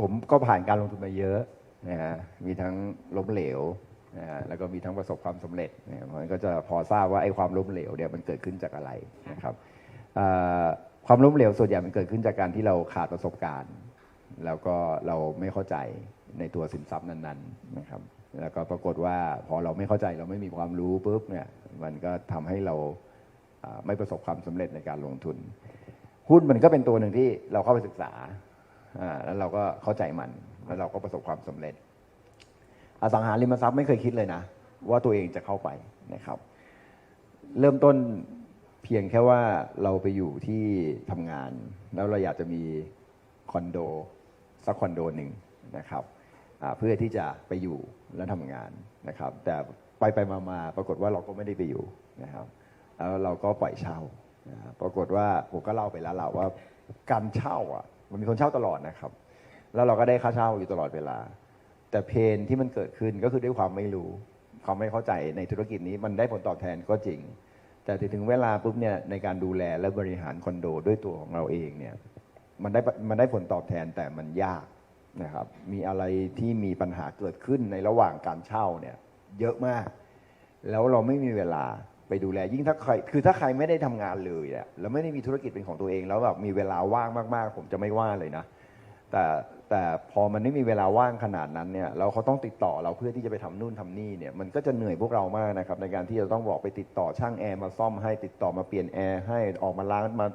ผมก็ผ่านการลงทุนมาเยอะนะฮะมีทั้งล้มเหลวนะฮะแล้วก็มีทั้งประสบความสำเร็จนะมันก็จะพอทราบว่าไอ้ความล้มเหลวเนี่ยมันเกิดขึ้นจากอะไรนะครับความล้มเหลวส่วนใหญ่มันเกิดขึ้นจากการที่เราขาดประสบการณ์ แล้วก็เราไม่เข้าใจในตัวสินทรัพย์นั้นๆนะครับแล้วก็ปรากฏว่าพอเราไม่เข้าใจเราไม่มีความรู้ปุ๊บเนี่ยมันก็ทำให้เราไม่ประสบความสำเร็จในการลงทุน หุ้นมันก็เป็นตัวหนึ่งที่เราเข้าไปศึกษา แล้วเราก็เข้าใจมัน แล้วเราก็ประสบความสำเร็จ อสังหาริมทรัพย์ไม่เคยคิดเลยนะ ว่าตัวเองจะเข้าไปนะครับ เริ่มต้นเพียงแค่ว่าเราไปอยู่ที่ทำงาน แล้วเราอยากจะมีคอนโดสักคอนโดหนึ่งนะครับเพื่อที่จะไปอยู่แล้วทำงานนะครับ แต่ไปไปมามาปรากฏว่าเราก็ไม่ได้ไปอยู่นะครับแล้วเราก็ปล่อยเช่านะรปรากฏว่าผมก็เล่าไปแล้วแหละว่าการเช่าอะ มันมีคนเช่าตลอดนะครับ แล้วเราก็ได้ค่าเช่าอยู่ตลอดเวลา แต่เพนที่มันเกิดขึ้นก็คือด้วยความไม่รู้ความไม่เข้าใจในธุรกิจนี้มันได้ผลตอบแทนก็จริง แต่ถึงเวลาปุ๊บเนี่ยในการดูแลและบริหารคอนโดด้วยตัวของเราเองเนี่ยมันได้มันได้ผลตอบแทนแต่มันยากนะครับมีอะไรที่มีปัญหาเกิดขึ้นในระหว่างการเช่าเนี่ยเยอะมาก แล้วเราไม่มีเวลา ไปดูแลยิ่งถ้าใครคือถ้าใครไม่ได้ทำงานเลยอะแล้วไม่ได้มีธุรกิจเป็นของตัวเอง แล้วแบบมีเวลาว่างมากๆ ผมจะไม่ว่าเลยนะ แต่แต่พอมันไม่มีเวลาว่างขนาดนั้นเนี่ยแล้วเขาต้องติดต่อเราเพื่อที่จะไปทำนู่นทำนี่เนี่ยมันก็จะเหนื่อยพวกเรามากนะครับในการที่จะต้องบอกไปติดต่อช่างแอร์มาซ่อมให้ติดต่อมาเปลี่ยนแอร์ให้ออกมาล้างมา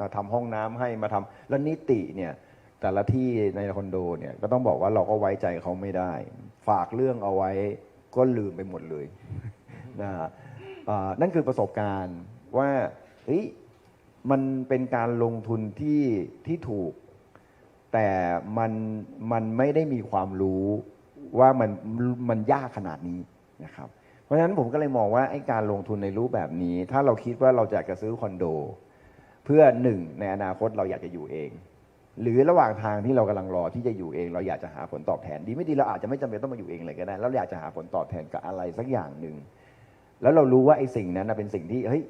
มาทำห้องน้ำให้มาทำแล้วนิติเนี่ยแต่ละที่ในคอนโดเนี่ยก็ต้องบอกว่าเราก็ไว้ใจเขาไม่ได้ ฝากเรื่องเอาไว้ก็ลืมไปหมดเลยนะฮะ นั่นคือประสบการณ์ว่าเฮ้ยมันเป็นการลงทุนที่ที่ถูก แต่มันมันไม่ได้มีความรู้ว่ามันมันยากขนาดนี้นะครับ เพราะฉะนั้นผมก็เลยมองว่าไอ้การลงทุนในรูปแบบนี้ ถ้าเราคิดว่าเราอยากจะซื้อคอนโด เพื่อหนึ่งในอนาคตเราอยากจะอยู่เอง หรือระหว่างทางที่เรากำลังรอที่จะอยู่เอง เราอยากจะหาผลตอบแทน ดีไม่ดีเราอาจจะไม่จำเป็นต้องมาอยู่เองเลยก็ได้แล้วเราอยากจะหาผลตอบแทนกับอะไรสักอย่างหนึ่ง แล้วเรารู้ว่าไอ้สิ่งนั้นนะเป็นสิ่งที่เฮ้ย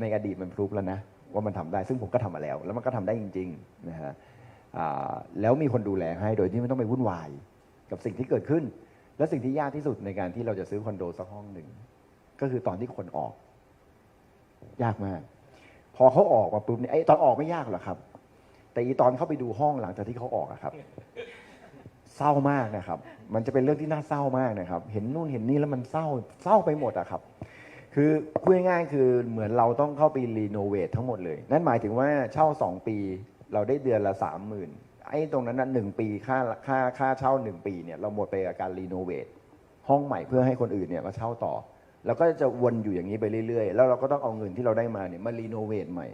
ในอดีตมันพรูฟแล้วนะว่ามันทำได้ ซึ่งผมก็ทำมาแล้ว แล้วมันก็ทำได้จริงๆนะฮะแล้วมีคนดูแลให้โดยที่ไม่ต้องไปวุ่นวายกับสิ่งที่เกิดขึ้น และสิ่งที่ยากที่สุดในการที่เราจะซื้อคอนโดสักห้องหนึ่งก็คือตอนที่คนออก ยากมาก พอเขาออกมาปุ๊บเนี่ยไอ้ตอนออกไม่ยากหรอกครับ แต่อีตอนเข้าไปดูห้องหลังจากที่เขาออกอะครับ เศร้ามากนะครับ มันจะเป็นเรื่องที่น่าเศร้ามากนะครับ เห็นนู่นเห็นนี่แล้วมันเศร้าเศร้าไปหมดอะครับ คือพูดง่ายๆคือเหมือนเราต้องเข้าไปรีโนเวททั้งหมดเลย นั่นหมายถึงว่าเช่า 2 ปี เราได้เดือนละสามหมื่นไอ้ตรงนั้นนะหนึ่งปีค่าค่าค่าเช่า 1 ปีเนี่ยเราหมดไปกับการรีโนเวทห้องใหม่เพื่อให้คนอื่นเนี่ยมาเช่าต่อ แล้วก็จะวนอยู่อย่างนี้ไปเรื่อยๆ แล้วเราก็ต้องเอาเงินที่เราได้มาเนี่ยมารีโนเวทใหม่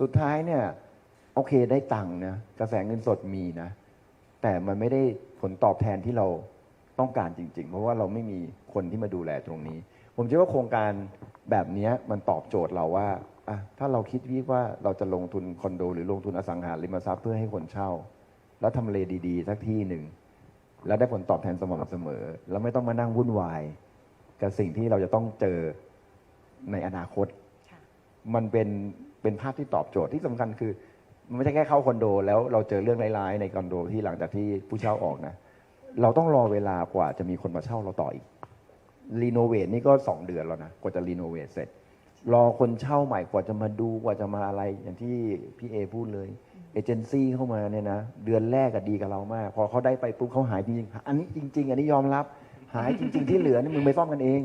สุดท้ายเนี่ยโอเคได้ตังค์นะกระแสเงินสดมีนะ แต่มันไม่ได้ ผลตอบแทนที่เราต้องการจริง ๆ เพราะว่าเราไม่มีคนที่มาดูแลตรงนี้ ผมเชื่อว่าโครงการแบบเนี้ยมันตอบโจทย์เราว่าอะถ้าเราคิดวิว่าเราจะลงทุนคอนโด หรือลงทุนอสังหาริมทรัพย์เพื่อให้คนเช่า แล้วทำเลดีๆ สักที่หนึ่งแล้วได้ผลตอบแทนสม่ำเสมอ แล้วไม่ต้องมานั่งวุ่นวาย กับสิ่งที่เราจะต้องเจอในอนาคตค่ะมันเป็นเป็นภาพที่ตอบโจทย์ที่สำคัญคือ มันไม่ใช่แค่เข้าคอนโด แล้วเราเจอเรื่องร้ายๆในคอนโดที่หลังจากที่ผู้เช่าออกนะ เราต้องรอเวลากว่าจะมีคนมาเช่าเราต่ออีกรีโนเวทนี่ก็สองเดือนแล้วนะกว่าจะรีโนเวทเสร็จ รอคนเช่าใหม่กว่าจะมาดูกว่าจะมาอะไรอย่างที่พี่เอพูดเลยเอเจนซี่เข้ามาเนี่ยนะเดือนแรกก็ดีกับเรามาก พอเขาได้ไปปุ๊บเขาหายจริงๆอันนี้จริง ๆ อันนี้ยอมรับหายจริง ๆ ที่เหลือนี่มึงไปซ่อมกันเอง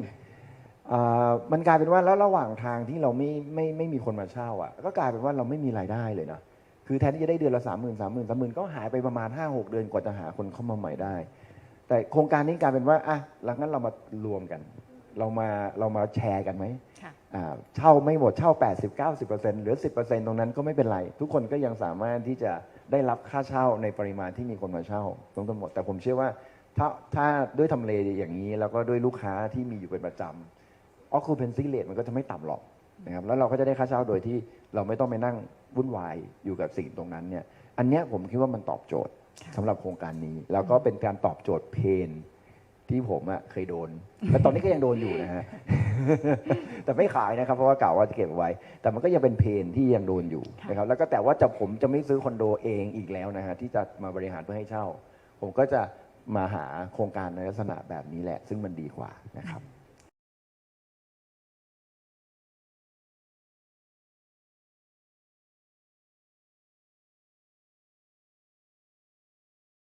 อ่ามันกลายเป็นว่าแล้วระหว่างทางที่เราไม่ไม่ไม่มีคนมาเช่าอะ ก็กลายเป็นว่าเราไม่มีรายได้เลยนะ คือแทนที่จะได้เดือนละสามหมื่นสามหมื่นสามหมื่นก็หายไปประมาณห้าหกเดือนกว่าจะหาคนเข้ามาใหม่ได้ แต่โครงการนี้กลายเป็นว่าอะหลังนั้นเรามารวมกัน เรามาเรามาแชร์กันไหมค่ะ อ่าเช่าไม่หมดเช่า 80 90เหลือ 10ตรงนั้นก็ไม่เป็นไร ทุกคนก็ยังสามารถที่จะได้รับค่าเช่าในปริมาณที่มีคนมาเช่าตรงกันหมด แต่ผมเชื่อว่าถ้าถ้าด้วยทำเลอย่างนี้ แล้วก็ด้วยลูกค้าที่มีอยู่เป็นประจำ occupancy rate มันก็จะไม่ต่ำหรอก นะครับแล้วเราก็จะได้ค่าเช่าโดยที่เราไม่ต้องไปนั่งวุ่นวายอยู่กับสิ่งตรงนั้นเนี่ยอันเนี้ยผมคิดว่ามันตอบโจทย์สำหรับโครงการนี้ แล้วก็เป็นการตอบโจทย์เพนที่ผมอะเคยโดนและตอนนี้ก็ยังโดนอยู่นะฮะ แต่ไม่ขายนะครับเพราะว่ากล่าวว่าจะเก็บไว้ แต่มันก็ยังเป็นเพนที่ยังโดนอยู่ค่ะนะครับแล้วก็แต่ว่าจะผมจะไม่ซื้อคอนโดเองอีกแล้วนะฮะที่จะมาบริหารเพื่อให้เช่าผผมก็จะมาหาโครงการในลักษณะแบบนี้แหละ ซึ่งมันดีกว่านะครับ